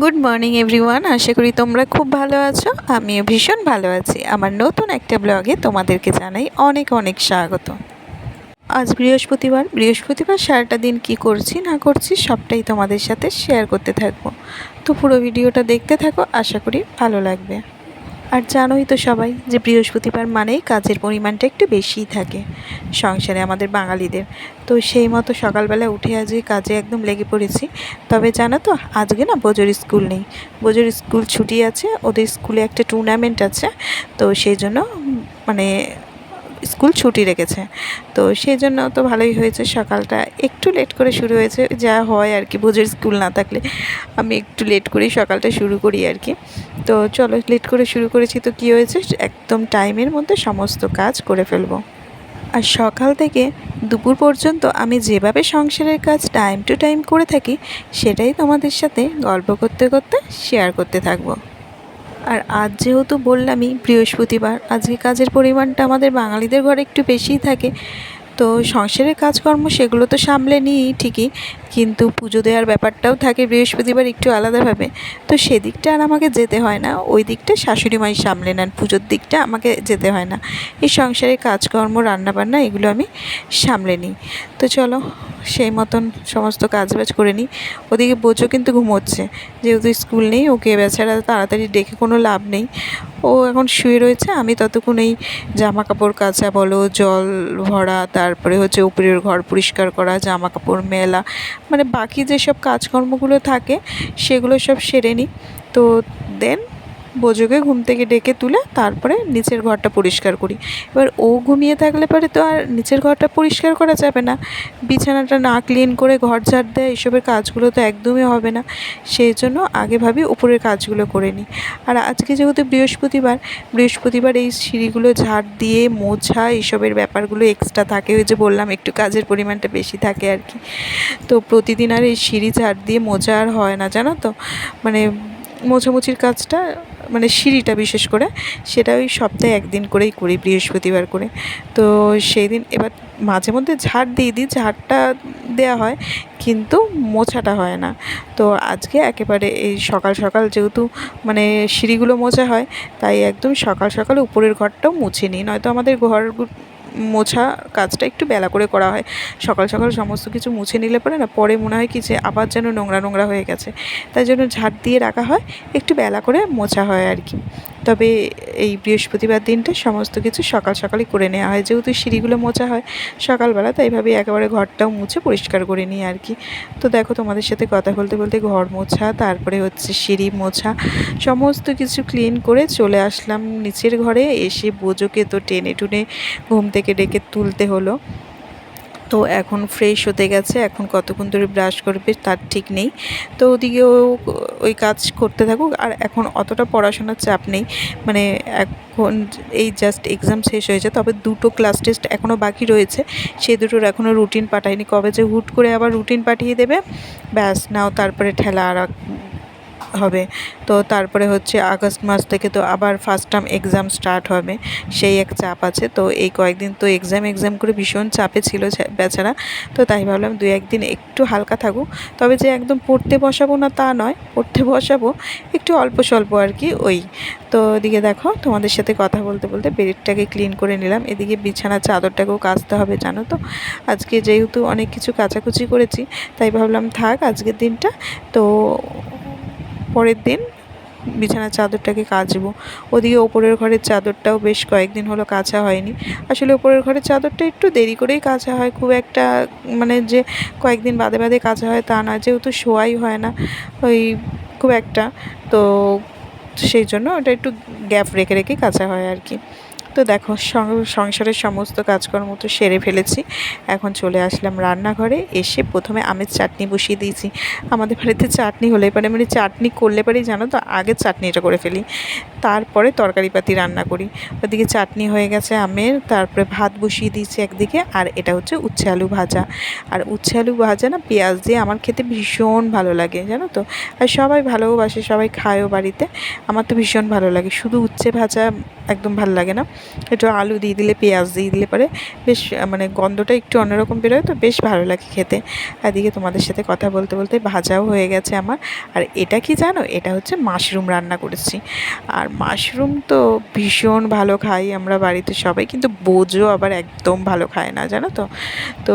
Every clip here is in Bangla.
গুড মর্নিং এভরিওয়ান আশা করি তোমরা খুব ভালো আছো। আমিও ভীষণ ভালো আছি। আমার নতুন একটা ব্লগে তোমাদেরকে জানাই অনেক অনেক স্বাগত। আজ বৃহস্পতিবার। বৃহস্পতিবার সারাটা দিন কি করছি, না করছি সবটাই তোমাদের সাথে শেয়ার করতে থাকব। তো পুরো ভিডিওটা দেখতে থাকো। আশা করি ভালো লাগবে। আর জানোই তো সবাই যে বৃহস্পতিবার মানেই কাজের পরিমাণটা একটু বেশিই থাকে, সংসারে আমাদের বাঙালিদের। তো সেই মতো সকালবেলা উঠে আজকে কাজে একদম লেগে পড়েছি। তবে জানো তো, আজকে না বোজোর স্কুল নেই। বজর স্কুল ছুটি আছে, ওদের স্কুলে একটা টুর্নামেন্ট আছে, তো সেই জন্য মানে স্কুল ছুটি রেখেছে। তো সেই জন্য তো ভালোই হয়েছে, সকালটা একটু লেট করে শুরু হয়েছে, যা হয় আর কি বোঝের স্কুল না থাকলে আমি একটু লেট করেই সকালটা শুরু করি আর কি। তো চলো লেট করে শুরু করেছি তো কী হয়েছে, একদম টাইমের মধ্যে সমস্ত কাজ করে ফেলব। আর সকাল থেকে দুপুর পর্যন্ত আমি যেভাবে সংসারের কাজ টাইম টু টাইম করে থাকি, সেটাই তোমাদের সাথে গল্প করতে করতে শেয়ার করতে থাকব। আর আজ যেহেতু বললামই বৃহস্পতিবার, আজকে কাজের পরিমাণটা আমাদের বাঙালিদের ঘরে একটু বেশিই থাকে। তো সংসারের কাজকর্ম সেগুলো তো সামলে নিই ঠিকই। কিন্তু পুজো দেওয়ার ব্যাপারটাও থাকে বৃহস্পতিবার একটু আলাদাভাবে। তো সেদিকটা আর আমাকে যেতে হয় না। ওই দিকটা শাশুড়ি মাই সামলে নেন, পুজোর দিকটা আমাকে যেতে হয় না। এই সংসারের কাজকর্ম, রান্নাবান্না এগুলো আমি সামলে নিই। তো চলো, সেই মতন সমস্ত কাজবাজ করে নিই। ওদিকে বোঝো কিন্তু ঘুমোচ্ছে। যেহেতু স্কুল নেই, ওকে বেচারা তাড়াতাড়ি ডেকে কোনো লাভ নেই। ও এখন শুয়ে রয়েছে, আমি ততক্ষণ এই জামা কাপড় কাচা বলো, জল ভরা, তারপরে হচ্ছে উপরের ঘর পরিষ্কার করা জামা কাপড় মেলা মানে বাকি যেসব কাজকর্মগুলো থাকে সেগুলো সব সেরে নিই। তো দেন বোঝোকে ঘুম থেকে ডেকে তুলে তারপরে নিচের ঘরটা পরিষ্কার করি। এবার ও ঘুমিয়ে থাকলে পরে তো আর নিচের ঘরটা পরিষ্কার করা যাবে না। বিছানাটা না ক্লিন করে ঘর ঝাড় দেয় এইসবের কাজগুলো তো একদমই হবে না। সেই জন্য আগে ভাবি উপরের কাজগুলো করে নিই। আর আজকে যেহেতু বৃহস্পতিবার বৃহস্পতিবার এই সিঁড়িগুলো ঝাড় দিয়ে, মোছা এইসবের ব্যাপারগুলো এক্সট্রা থাকে। ওই যে বললাম, একটু কাজের পরিমাণটা বেশি থাকে আর কি। তো প্রতিদিন আর এই সিঁড়ি ঝাড় দিয়ে মোছা আর হয় না, জানো তো? মানে মোছামুছির কাজটা মানে সিঁড়িটা বিশেষ করে, সেটা ওই সপ্তাহে একদিন করেই করি, বৃহস্পতিবার করে। তো সেই দিন এবার মাঝে মধ্যে ঝাড় দিয়ে দিই, ঝাড়টা দেওয়া হয়, কিন্তু মোছাটা হয় না। তো আজকে একেবারে এই সকাল সকাল যেহেতু মানে সিঁড়িগুলো মোছা হয়, তাই একদম সকাল সকাল উপরের ঘরটাও মুছে নিই। নয়তো আমাদের ঘর মোছা কাজটা একটু বেলা করে করা হয়। সকাল সকাল সমস্ত কিছু মুছে নিলে পরে না, পরে মনে হয় কি যে আবার যেন নোংরা নোংরা হয়ে গেছে। তাই জন্য ঝাড় দিয়ে রাখা হয়, একটু বেলা করে মোছা হয় আর কি। তবে এই বৃহস্পতিবার দিনটা সমস্ত কিছু সকাল সকালই করে নেওয়া হয়। যেহেতু সিঁড়িগুলো মোছা হয় সকালবেলা, তাই ভাবে একেবারে ঘরটাও মুছে পরিষ্কার করে নিই আর কি। তো দেখো তোমাদের সাথে কথা বলতে বলতে ঘর মোছা, তারপরে হচ্ছে সিঁড়ি মোছা, সমস্ত কিছু ক্লিন করে চলে আসলাম নিচের ঘরে। এসে বোজোকে তো টেনে টুনে ঘুম থেকে ডেকে তুলতে হলো। তো এখন ফ্রেশ হতে গেছে, এখন কতক্ষণ ধরে ব্রাশ করবে তার ঠিক নেই। তো ওদিকেও ওই কাজ করতে থাকুক, আর এখন অতটা পড়াশোনার চাপ নেই। মানে এখন এই জাস্ট এক্সাম শেষ হয়েছে, তবে দুটো ক্লাস টেস্ট এখনও বাকি রয়েছে। সে দুটোর এখনও রুটিন পাঠায়নি। কবে যে হুট করে আবার রুটিন পাঠিয়ে দেবে, ব্যাস, নাও তারপরে ঠেলা আর হবে। তো তারপরে হচ্ছে আগস্ট মাস থেকে তো আবার ফার্স্ট টার্ম এক্সাম স্টার্ট হবে। সেই এক চাপ আছে। তো এই কয়েকদিন তো এক্সাম এক্সাম করে ভীষণ চাপে ছিল বেচারা। তো তাই ভাবলাম দু একদিন একটু হালকা থাকুক। তবে যে একদম পড়তে বসাবো না তা নয়, পড়তে বসাবো। একটু অল্প স্বল্প আর কি ওই। তো এদিকে দেখো, তোমাদের সাথে কথা বলতে বলতে বেডটাকে ক্লিন করে নিলাম। এদিকে বিছানার চাদরটাকেও কাচতে হবে, জানো তো। আজকে যেহেতু অনেক কিছু কাচাকুচি করেছি, তাই ভাবলাম থাক আজকের দিনটা। তো পরের দিন বিছানার চাদরটাকে কাচবো। ওদিকে ওপরের ঘরের চাদরটাও বেশ কয়েকদিন হলো কাচা হয়নি। আসলে ওপরের ঘরের চাদরটা একটু দেরি করেই কাচা হয়। খুব একটা মানে যে কয়েকদিন বাদে বাদে কাচা হয় তা না, যেহেতু শোয়াই হয় না, ওই খুব একটা। তো সেই জন্য ওটা একটু গ্যাপ রেখে রেখে কাচা হয় আর কি। তো দেখো সংসারের সমস্ত কাজকর্ম তো সেরে ফেলেছি। এখন চলে আসলাম রান্নাঘরে, এসে প্রথমে আমের চাটনি বসিয়ে দিয়েছি। আমাদের বাড়িতে চাটনি হলে পারে মানে চাটনি করলে পরেই জানো তো, আগে চাটনিটা করে ফেলি। তারপরে তরকারিপাতি রান্না করি। ওদিকে চাটনি হয়ে গেছে আমের, তারপরে ভাত বসিয়ে দিয়েছি একদিকে, আর এটা হচ্ছে উচ্ছে আলু ভাজা। আর উচ্ছে আলু ভাজা না, পেঁয়াজ দিয়ে আমার খেতে ভীষণ ভালো লাগে, জানো তো। আর সবাই ভালোবাসে, সবাই খায়ও বাড়িতে। আমার তো ভীষণ ভালো লাগে। শুধু উচ্ছে ভাজা একদম ভালো লাগে না। একটু আলু দিয়ে দিলে, পেঁয়াজ দিয়ে দিলে পরে বেশ মানে গন্ধটা একটু অন্যরকম বেরোয়, তো বেশ ভালো লাগে খেতে। এদিকে তোমাদের সাথে কথা বলতে বলতে ভাজাও হয়ে গেছে আমার। আর এটা কি জানো? এটা হচ্ছে মাশরুম রান্না করেছি। আর মাশরুম তো ভীষণ ভালো খাই আমরা বাড়িতে সবাই, কিন্তু বোঝো আবার একদম ভালো খায় না, জানো তো? তো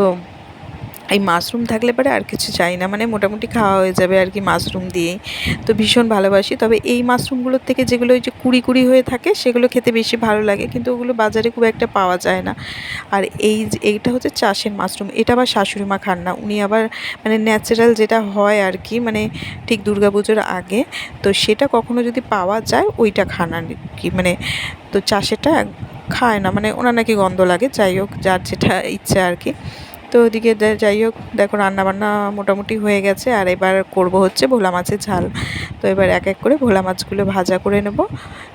এই মাশরুম থাকলে পরে আর কিছু চাই না। মানে মোটামুটি খাওয়া হয়ে যাবে আর কি মাশরুম দিয়েই। তো ভীষণ ভালোবাসি। তবে এই মাশরুমগুলোর থেকে যেগুলো ওই যে কুড়ি কুড়ি হয়ে থাকে, সেগুলো খেতে বেশি ভালো লাগে। কিন্তু ওগুলো বাজারে খুব একটা পাওয়া যায় না। আর এই এইটা হচ্ছে চাষের মাশরুম। এটা আবার শাশুড়ি মা খান না। উনি আবার মানে ন্যাচারাল যেটা হয় আর কি মানে ঠিক দুর্গাপুজোর আগে। তো সেটা কখনো যদি পাওয়া যায়, ওইটা খান আর কি। মানে তো চাষেটা খায় না। মানে ওনার নাকি গন্ধ লাগে। যাই হোক, যার যেটা ইচ্ছা আর কি। তো ওদিকে যাই হোক, দেখো রান্নাবান্না মোটামুটি হয়ে গেছে, আর এবার করব হচ্ছে ভোলা মাছের ঝাল। তো এবার এক এক করে ভোলা মাছগুলো ভাজা করে নেব,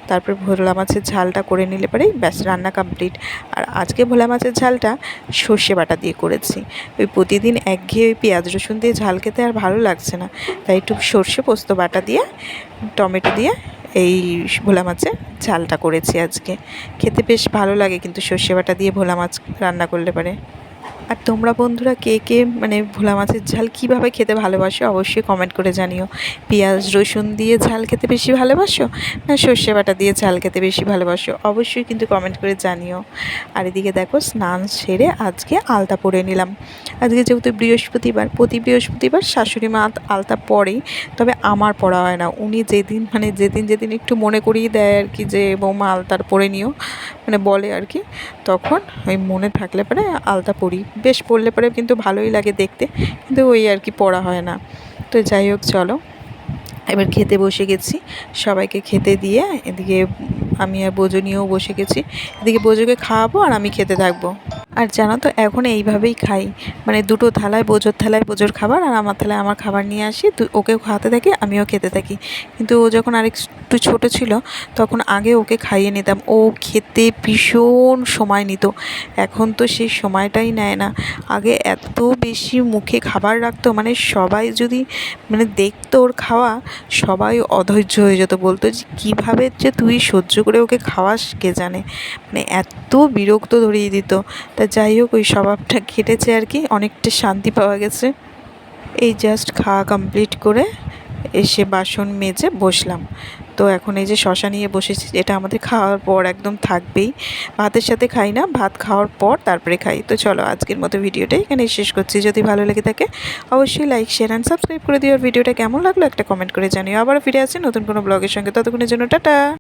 তারপর ভোলা মাছের ঝালটা করে নিলে পরেই ব্যাস রান্না কমপ্লিট আর আজকে ভোলা মাছের ঝালটা সর্ষে বাটা দিয়ে করেছি। ওই প্রতিদিন একঘেয়ে ওই পেঁয়াজ রসুন দিয়ে ঝাল খেতে আর ভালো লাগছে না। তাই একটু সর্ষে পোস্ত বাটা দিয়ে, টমেটো দিয়ে এই ভোলা মাছের ঝালটা করেছি আজকে। খেতে বেশ ভালো লাগে কিন্তু সর্ষে বাটা দিয়ে ভোলা মাছ রান্না করলে পারে। আর তোমরা বন্ধুরা কে কে মানে ভোলা মাছের ঝাল কীভাবে খেতে ভালোবাসো অবশ্যই কমেন্ট করে জানিও। পেঁয়াজ, রসুন দিয়ে ঝাল খেতে বেশি ভালোবাসো না সর্ষে বাটা দিয়ে ঝাল খেতে বেশি ভালোবাসো? অবশ্যই কিন্তু কমেন্ট করে জানিও। আর এদিকে দেখো, স্নান সেরে আজকে আলতা পরে নিলাম। আজকে যেহেতু বৃহস্পতিবার, প্রতি বৃহস্পতিবার শাশুড়ি মা আলতা পরেই তবে আমার পড়া হয় না। উনি যেদিন মানে যেদিন যেদিন একটু মনে করিয়ে দেয় আর কি যে, বৌমা, আলতার পরে নিও। মানে বলে আর কি। তখন ওই মনে থাকলে পরে আলতা পড়ি বেশ পড়লে পরে কিন্তু ভালোই লাগে দেখতে, কিন্তু ওই আর কি পড়া হয় না। তো যাই হোক, চলো। এবার খেতে বসে গেছি। সবাইকে খেতে দিয়ে এদিকে আমি আর বোঝো নিয়েও বসে গেছি। এদিকে বোঝোকে খাওয়াবো আর আমি খেতে থাকব। আর জানো তো এখন এইভাবেই খাই। মানে দুটো থালায় বোঝোর থালায় বোঝোর খাবার আর আমার থালায় আমার খাবার নিয়ে আসি। ওকেও খাওয়াতে থাকি, আমিও খেতে থাকি। কিন্তু ও যখন আরেকটু ছোটো ছিল, তখন আগে ওকে খাইয়ে নিতাম। ও খেতে ভীষণ সময় নিত। এখন তো সেই সময়টাই নেয় না। আগে এত বেশি মুখে খাবার রাখতো মানে সবাই যদি মানে দেখতো ওর খাওয়া, সবাই অধৈর্য হয়ে যেত। বলতো যে, কীভাবে যে তুই সহ্য করে ওকে খাওয়াস, কে জানে? মানে এত বিরক্ত ধরিয়ে দিত। তা যাই হোক, ওই স্বভাবটা কেটেছে আর কি, অনেকটা শান্তি পাওয়া গেছে। এই জাস্ট খাওয়া কমপ্লিট করে এসে বাসন মেজে বসলাম। তো এখন এই যে শশা নিয়ে বসেছি এটা আমাদের খাওয়ার পর একদম থাকবেই। ভাতের সাথে খাই না, ভাত খাওয়ার পর তারপরে খাই। তো চলো, আজকের মতো ভিডিওটা এখানে শেষ করছি। যদি ভালো লেগে থাকে, অবশ্যই লাইক শেয়ার অ্যান্ড সাবস্ক্রাইব করে দিও। ভিডিওটা কেমন লাগল, একটা কমেন্ট করে জানিও। আবার ফিরে আসি নতুন কোনো ব্লগের সঙ্গে। ততক্ষণের জন্য টাটা!